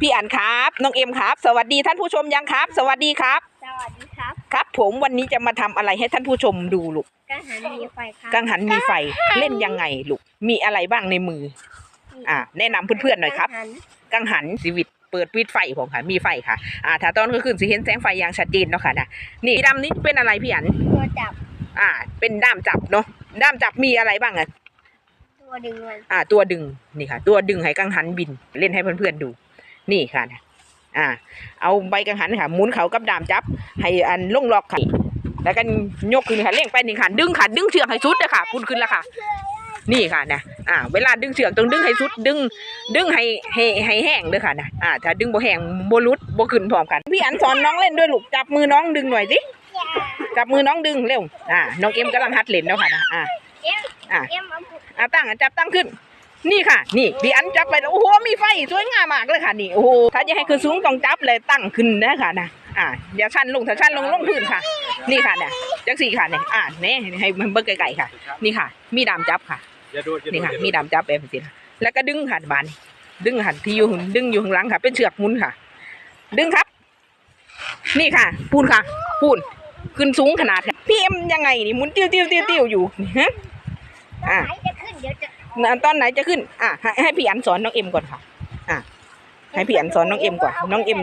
พี่อันครับ น้องเอ็มครับ สวัสดีท่านผู้ชมยังครับ สวัสดีครับ สวัสดีครับ ครับ ผมวันนี้จะมาทำอะไรให้ท่านผู้ชมดูลูกกังหันมีไฟครับกังหันมีไฟเล่นยังไงลูกมีอะไรบ้างในมือ อ่าแนะนำเพื่อนๆหน่อยครับ กังหันกังหันสีวิตเปิดวิดไฟผมค่ะมีไฟค่ะ อ่าถ้าตอนกลางคืนสิเห็นแสงไฟอย่างชัดเจนเนาะค่ะนะนี่ดำนี้เป็นอะไรพี่อัน ตัวจับอ่า เป็นด้ามจับเนาะด้ามจับมีอะไรบ้างอะตัวดึงมันอ่า ตัวดึงนี่ค่ะ ตัวดึงให้กังหันบินเล่นให้เพื่อนๆดู นี่ค่ะนะอ่า เอาใบกังหันค่ะหมุนเขากับดามจับ ให้อันลงล็อกค่ะ แล้วก็ยกขึ้นค่ะเร่งไปนี่ค่ะ ดึงค่ะดึงเชือกให้สุดเลยค่ะพุ่นขึ้นแล้วค่ะ นี่ค่ะนะอ่า เวลาดึงเชือกต้องดึงให้สุด ดึง ดึงให้ให้ให้แห้งด้วยค่ะนะอ่า ถ้าดึงบ่แห้งบ่รุดบ่ขึ้นพร้อมกันพี่อันสอนน้องเล่นด้วยลูกจับมือน้องดึงหน่อยสิจับมือน้องดึงเร็ว อ่า น้องเอ็มกำลังหัดเล่นแล้วค่ะนะอ่าอ่าอะตั้งจับตั้งขึ้น นี่ค่ะ นี่พี่อันจับไปแล้วโอ้โหมีไฟสวยงามมากเลยค่ะ นี่โอ้โหถ้าจะให้ขึ้นสูงต้องจับเลยตั้งขึ้นนะค่ะนะอ่าอย่าชันลงถ้าชันลงลงพื้นค่ะ นี่ค่ะเนี่ยจักสี่ค่ะเนี่ยอ่าเนี่ยให้มันเบิ่งไกลๆค่ะ นี่ค่ะ มีดามจับค่ะอย่าดูดอย่าดูนี่ดค่ะอย่าดูดมีดามจับแบบนี้ค่ะแล้วก็ดึงค่ะบานดึงค่ะที่อยู่ดึงอยู่ข้างหลังค่ะ เป็นเชือกหมุนค่ะ ดึงครับ นี่ค่ะ ปูนค่ะ ปูนขึ้นสูงขนาดค่ะพี่เอ็มยังไงนี่หมุนติ้วติ้วติ้วติ้วอยู่ฮะอะไหนจะขึ้นเดี๋ยวจะอะ ตอนไหนจะขึ้น อะให้ให้พี่อันสอนน้องเอ็มก่อนค่ะ อะให้พี่อันสอนน้องเอ็มก่อนน้องเอ็ม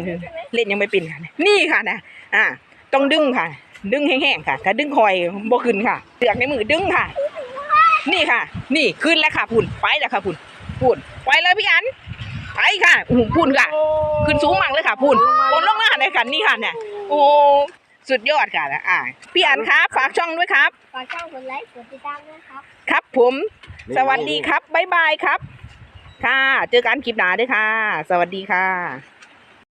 เล่นยังไม่เป็นค่ะ นี่ค่ะนะอะต้องดึงค่ะ ดึงแห้งๆค่ะ ถ้าดึงคอยบ่ขึ้นค่ะเสือกในมือดึงค่ะ นี่ค่ะ นี่ขึ้นแล้วค่ะพุ่นไปแล้วค่ะพุ่นพุ่นไปเลยพี่อันไปค่ะอู้หูพุ่นค่ะ ขึ้นสูงมากเลยค่ะพุ่นบนลงมาเลยค่ะนี่ค่ะเนี่ยโอ้ สุดยอดค่ะนะอะพี่อันครับฝากช่องด้วยครับ ฝากช่องกดไลค์กดติดตามด้วยครับ ครับผม สวัสดีครับ บ๊ายบายครับ ค่ะ เจอกันคลิปหน้าด้วยค่ะ สวัสดีค่ะ